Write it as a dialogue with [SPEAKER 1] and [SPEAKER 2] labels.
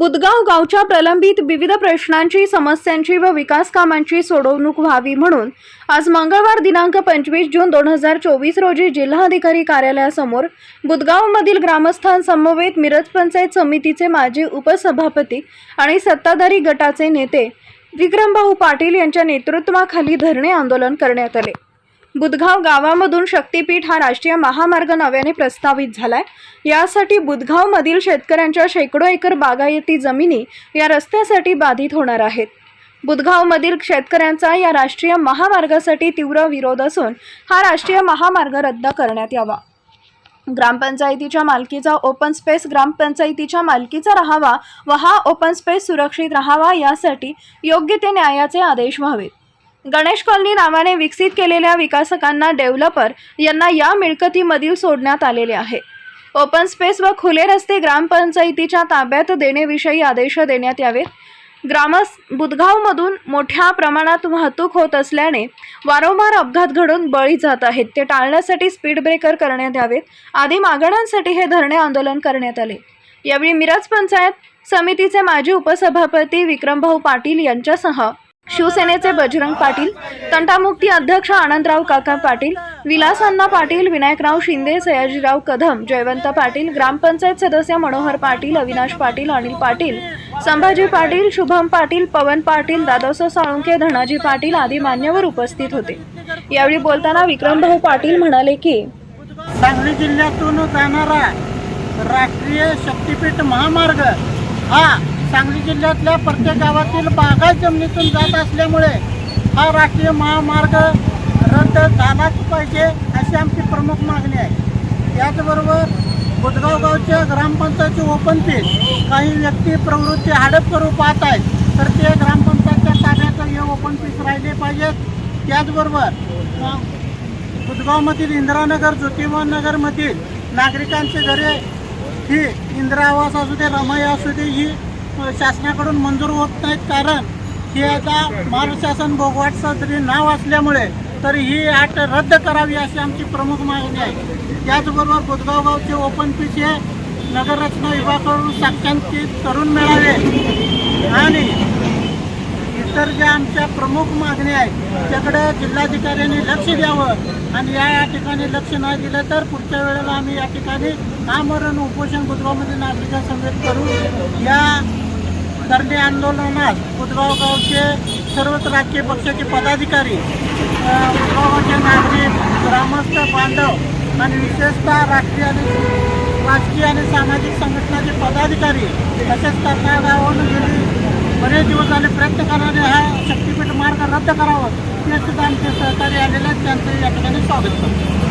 [SPEAKER 1] बुदगाव गावच्या प्रलंबित विविध प्रश्नांची समस्यांची व विकास कामांची सोडवणूक व्हावी म्हणून आज मंगळवार दिनांक पंचवीस जून दोन हजार चोवीस रोजी जिल्हाधिकारी कार्यालयासमोर बुदगावमधील ग्रामस्थांसमवेत मिरज पंचायत समितीचे माजी उपसभापती आणि सत्ताधारी गटाचे नेते विक्रमभाऊ पाटील यांच्या नेतृत्वाखाली धरणे आंदोलन करण्यात आले. बुधगाव गावामधून शक्तीपीठ हा राष्ट्रीय महामार्ग नव्याने प्रस्तावित झालाय. यासाठी बुधगावमधील शेतकऱ्यांच्या शेकडो एकर बागायती जमिनी या रस्त्यासाठी बाधित होणार आहेत. बुधगावमधील शेतकऱ्यांचा या राष्ट्रीय महामार्गासाठी तीव्र विरोध असून हा राष्ट्रीय महामार्ग रद्द करण्यात यावा. ग्रामपंचायतीच्या मालकीचा ओपन स्पेस ग्रामपंचायतीच्या मालकीचा राहावा व हा ओपन स्पेस सुरक्षित राहावा यासाठी योग्य ते न्यायाचे आदेश व्हावेत. गणेश कॉलनी नावाने विकसित केलेल्या विकासकांना डेव्हलपर यांना या मिळकतीमधील सोडण्यात आलेले आहे. ओपन स्पेस व खुले रस्ते ग्रामपंचायतीच्या ताब्यात देण्याविषयी आदेश देण्यात यावेत. ग्रामस बुधगावमधून मोठ्या प्रमाणात वाहतूक होत असल्याने वारंवार अपघात घडून बळी जात आहेत. ते टाळण्यासाठी स्पीड ब्रेकर करण्यात यावेत. आदी मागण्यांसाठी हे धरणे आंदोलन करण्यात आले. यावेळी मिरज पंचायत समितीचे माजी उपसभापती विक्रमभाऊ पाटील यांच्यासह शिवसेनेचे बजरंग पाटील तंटामुक्ती अध्यक्ष आनंदराव काका पाटील विलासन्ना पाटील विनायकराव शिंदे सयाजीराव कदम जयवंत पाटील ग्रामपंचायत सदस्य मनोहर पाटील अविनाश पाटील अनिल पाटील संभाजी पाटील शुभम पाटील पवन पाटील दादासाहेब साळुंके धनाजी पाटील आदी मान्यवर उपस्थित होते. यावेळी बोलताना विक्रमभाऊ पाटील म्हणाले की
[SPEAKER 2] सांगली जिल्ह्यातून जाणारा राष्ट्रीय शक्तीपीठ महामार्ग हा सांगली जिल्ह्यातल्या प्रत्येक गावातील बागा जमिनीतून जात असल्यामुळे हा राष्ट्रीय महामार्ग रद्द झालाच पाहिजे अशी आमची प्रमुख मागणी आहे. त्याचबरोबर बुधगाव गावच्या ग्रामपंचायतची ओपन पीठ काही व्यक्ती प्रवृत्ती हडप करू पाहत आहेत तर ते ग्रामपंचायतच्या ताब्यात हे ओपन पीठ राहिले पाहिजेत त्याचबरोबर बुधगावमधील इंदिरानगर ज्योतिबा नगरमधील नागरिकांची घरे ही इंदिरा आवास असू दे रमाई असू दे ही शासनाकडून मंजूर होत नाहीत. कारण ही आता महाराष्ट्र शासन भोगवाटचं जरी नाव असल्यामुळे तरी ही आट रद्द करावी अशी आमची प्रमुख मागणी आहे. त्याचबरोबर बुधगाव गावचे ओपन पीच हे नगररचना विभागाकडून साक्षांकित करून मिळावे. आणि इतर ज्या आमच्या प्रमुख मागण्या आहेत त्याकडे जिल्हाधिकाऱ्यांनी लक्ष द्यावं. आणि या या ठिकाणी लक्ष नाही दिलं तर पुढच्या वेळेला आम्ही या ठिकाणी आमरण उपोषण बुधगावमध्ये नागरिकांसमवेत करू. या धरणे आंदोलनात बुधगाव गावचे सर्वच राजकीय पक्षाचे पदाधिकारी अ, बुधगावचे नागरिक ग्रामस्थ बांधव आणि विशेषतः राष्ट्रीय आणि राजकीय आणि सामाजिक संघटनाचे पदाधिकारी तसेच कर्नाळ गावाहून गेली. बरेच दिवस झाले प्रयत्न करणारे हा शक्तीपीठ मार्ग रद्द करावा. ते सुद्धा आमचे सहकारी आलेले आहेत. त्यांचं या ठिकाणी स्वागत करतो.